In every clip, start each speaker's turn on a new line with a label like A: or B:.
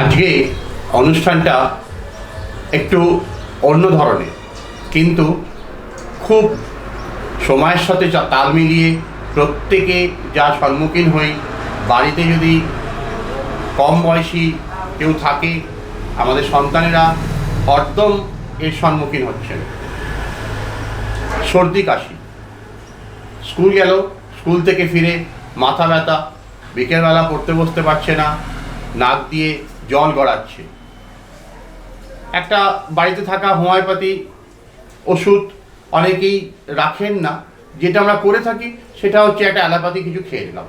A: আজকে অনুষ্ঠানটা একটু অন্য ধরনের, কিন্তু খুব সময়ের সাথে তাল মিলিয়ে প্রত্যেকে যা সম্মুখীন হই, বাড়িতে যদি কম বয়সী কেউ থাকে, আমাদের সন্তানেরা হরদম এর সম্মুখীন হচ্ছেন। সর্দি, কাশি। স্কুল গেল, স্কুল থেকে ফিরে মাথা ব্যথা, বিকেলবেলা পড়তে বসতে পারছে না, নাক দিয়ে জল গড়াচ্ছে। একটা বাড়িতে থাকা হোমিওপ্যাথি ওষুধ অনেকেই রাখেন না। যেটা আমরা করে থাকি, সেটা হচ্ছে একটা অ্যালোপ্যাথি কিছু খেয়ে নিলাম।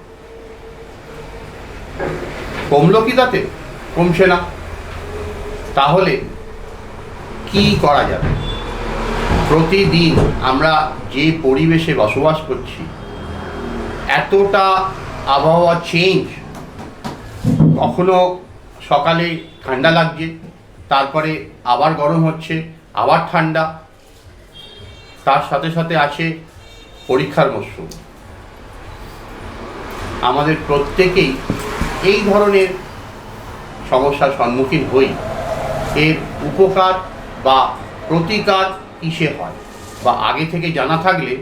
A: কমলো কি তাতে? কমছে না। তাহলে কি করা যাবে? প্রতিদিন আমরা যে পরিবেশে বসবাস করছি, এতটা আবহাওয়া চেঞ্জ কখনো সকালে ঠান্ডা লাগছে, তারপরে আবার গরম হচ্ছে, আবার ঠান্ডা। তার সাথে সাথে আছে পরীক্ষার মরশুম। আমাদের প্রত্যেকেই এই ধরনের সমস্যার সম্মুখীন হই। এর উপকার বা প্রতিকার কিসে হয় বা আগে থেকে জানা থাকলে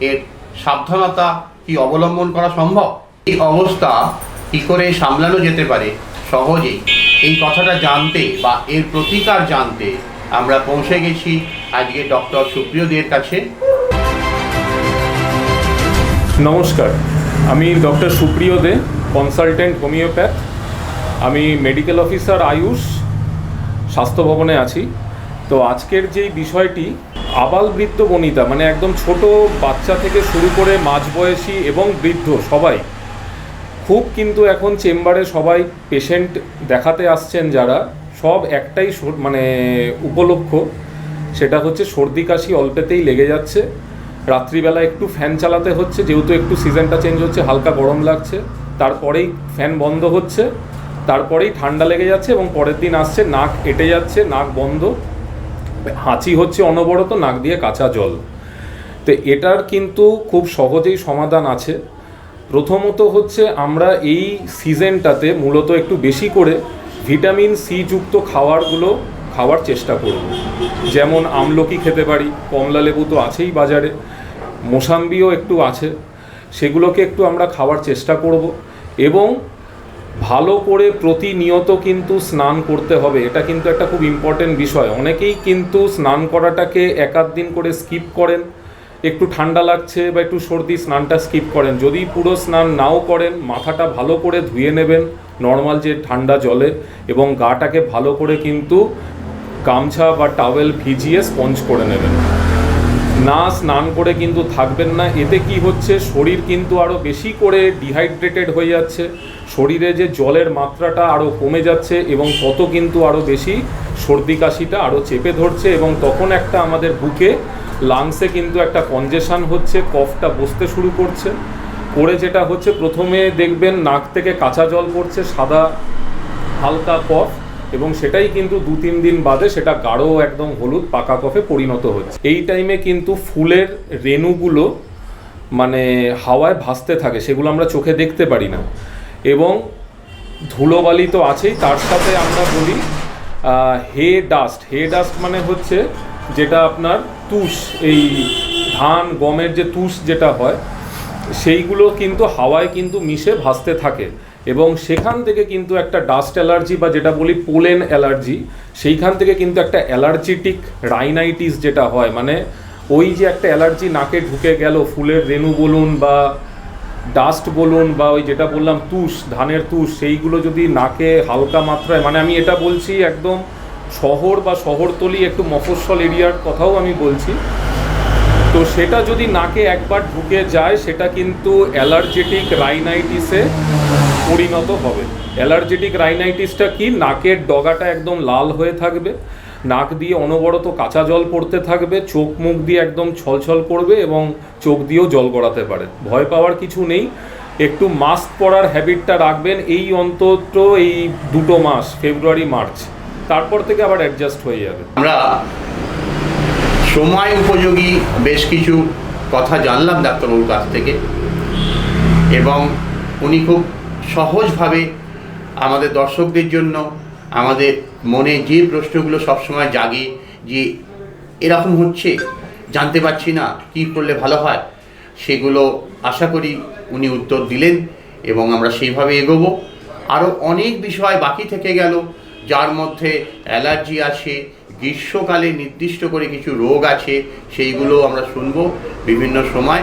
A: এর সাবধানতা কি অবলম্বন করা সম্ভব? এই অবস্থা কি করে সামলানো যেতে পারে? সহজেই এই কথাটা জানতে বা এর প্রতিকার জানতে আমরা পৌঁছে গেছি আজকে ডক্টর সুপ্রিয় দের কাছে।
B: নমস্কার, আমি doctor Supriyo Dey consultant homeopath আমি মেডিকেল অফিসার আয়ুষ, স্বাস্থ্য ভবনে আছি। তো আজকের যেই বিষয়টি, আবাল বৃদ্ধ বনিতা মানে একদম ছোট বাচ্চা থেকে শুরু করে মাঝবয়সী এবং বৃদ্ধ সবাই খুব কিন্তু এখন চেম্বারে সবাই পেশেন্ট দেখাতে আসছেন যারা। সব একটাই মানে উপলক্ষ। সেটা হচ্ছে সর্দি কাশি অল্পেতেই লেগে যাচ্ছে। রাত্রিবেলা একটু ফ্যান চালাতে হচ্ছে, যেহেতু একটু সিজনটা চেঞ্জ হচ্ছে, হালকা গরম লাগছে। তারপরেই ফ্যান বন্ধ হচ্ছে। তারপরেই ঠান্ডা লেগে যাচ্ছে এবং পরের দিন আসছে, নাক কেটে যাচ্ছে, নাক বন্ধ। হাঁচি হচ্ছে অনবরত, নাক দিয়ে কাঁচা জল। তো এটার কিন্তু খুব সহজেই সমাধান আছে। প্রথমত হচ্ছে আমরা এই সিজনটাতে মূলত একটু বেশি করে ভিটামিন সি যুক্ত খাবারগুলো খাওয়ার চেষ্টা করব। যেমন আমলকি খেতে পারি, কমলা লেবু তো আছেই বাজারে, মোসাম্বিও একটু আছে, সেগুলোকে একটু আমরা খাওয়ার চেষ্টা করব এবং ভালো করে প্রতিনিয়ত কিন্তু স্নান করতে হবে, এটা কিন্তু একটা খুব ইম্পর্টেন্ট বিষয়। অনেকেই কিন্তু স্নান করাটাকে এক আধ দিন করে স্কিপ করেন একটু ঠান্ডা লাগছে বা একটু সর্দি, স্নানটা স্কিপ করেন। যদি পুরো স্নান নাও করেন, মাথাটা ভালো করে ধুয়ে নেবেন নর্মাল যে ঠান্ডা জলে, এবং গাটাকে ভালো করে কিন্তু গামছা বা টাওয়েল ভিজিয়ে স্পঞ্জ করে নেবেন। না স্নান করে কিন্তু থাকবেন না। এতে কি হচ্ছে? শরীর কিন্তু আরও বেশি করে ডিহাইড্রেটেড হয়ে যাচ্ছে। শরীরে যে জলের মাত্রাটা আরও কমে যাচ্ছে, এবং তত কিন্তু আরও বেশি সর্দি কাশিটা আরও চেপে ধরছে, এবং তখন একটা আমাদের বুকে লাংসে কিন্তু একটা কনজেশন হচ্ছে কফটা বসতে শুরু করছে। করে যেটা হচ্ছে, প্রথমে দেখবেন নাক থেকে কাঁচা জল পড়ছে, সাদা হালকা কফ এবং সেটাই কিন্তু দু তিন দিন বাদে সেটা গাঢ় একদম হলুদ, পাকা কফে পরিণত হচ্ছে। এই টাইমে কিন্তু ফুলের রেণুগুলো মানে হাওয়ায় ভাসতে থাকে, সেগুলো আমরা চোখে দেখতে পারি না। এবং ধুলোবালি তো আছেই, তার সাথে আমরা বলি হে ডাস্ট হে ডাস্ট মানে হচ্ছে যেটা আপনার তুষ, এই ধান, গমের যে তুষ যেটা হয়, সেইগুলো কিন্তু হাওয়ায় কিন্তু মিশে ভাসতে থাকে এবং সেখান থেকে কিন্তু একটা ডাস্ট অ্যালার্জি বা যেটা বলি পোলেন অ্যালার্জি সেইখান থেকে কিন্তু একটা অ্যালার্জিটিক রাইনাইটিস যেটা হয় মানে ওই যে একটা অ্যালার্জি নাকে ঢুকে গেল, ফুলের রেণু বলুন বা ডাস্ট বলুন বা ওই যেটা বললাম তুষ, ধানের তুষ, সেইগুলো যদি নাকে হালকা মাত্রায় মানে আমি এটা বলছি একদম শহর বা শহরতলি একটু মফস্বল এরিয়ার কথাও আমি বলছি। তো সেটা যদি নাকে একবার ঢুকে যায়, সেটা কিন্তু অ্যালার্জেটিক রাইনাইটিসে পরিণত হবে। অ্যালার্জেটিক রাইনাইটিসটা কি? নাকের ডগাটা একদম লাল হয়ে থাকবে, নাক দিয়ে অনবরত কাঁচা জল পড়তে থাকবে, চোখ মুখ দিয়ে একদম ছলছল করবে এবং চোখ দিয়েও জল গড়াতে পারে। ভয় পাওয়ার কিছু নেই। একটু মাস্ক পরার হ্যাবিটটা রাখবেন। এই অন্তত এই দুটো মাস, ফেব্রুয়ারি, মার্চ। তারপর থেকে আবার অ্যাডজাস্ট হয়ে যাবে।
A: আমরা সময় উপযোগী বেশ কিছু কথা জানলাম ডাক্তারবাবুর কাছ থেকে এবং উনি খুব সহজভাবে আমাদের দর্শকদের জন্য আমাদের মনে যে প্রশ্নগুলো সবসময় জাগে যে এরকম হচ্ছে, জানতে পারছি না কী করলে ভালো হয়, সেগুলো আশা করি উনি উত্তর দিলেন এবং আমরা সেইভাবে এগোবো। আরও অনেক বিষয় বাকি থেকে গেল। যার মধ্যে অ্যালার্জি আছে, গ্রীষ্মকালে নির্দিষ্ট করে কিছু রোগ আছে সেইগুলো আমরা শুনব বিভিন্ন সময়।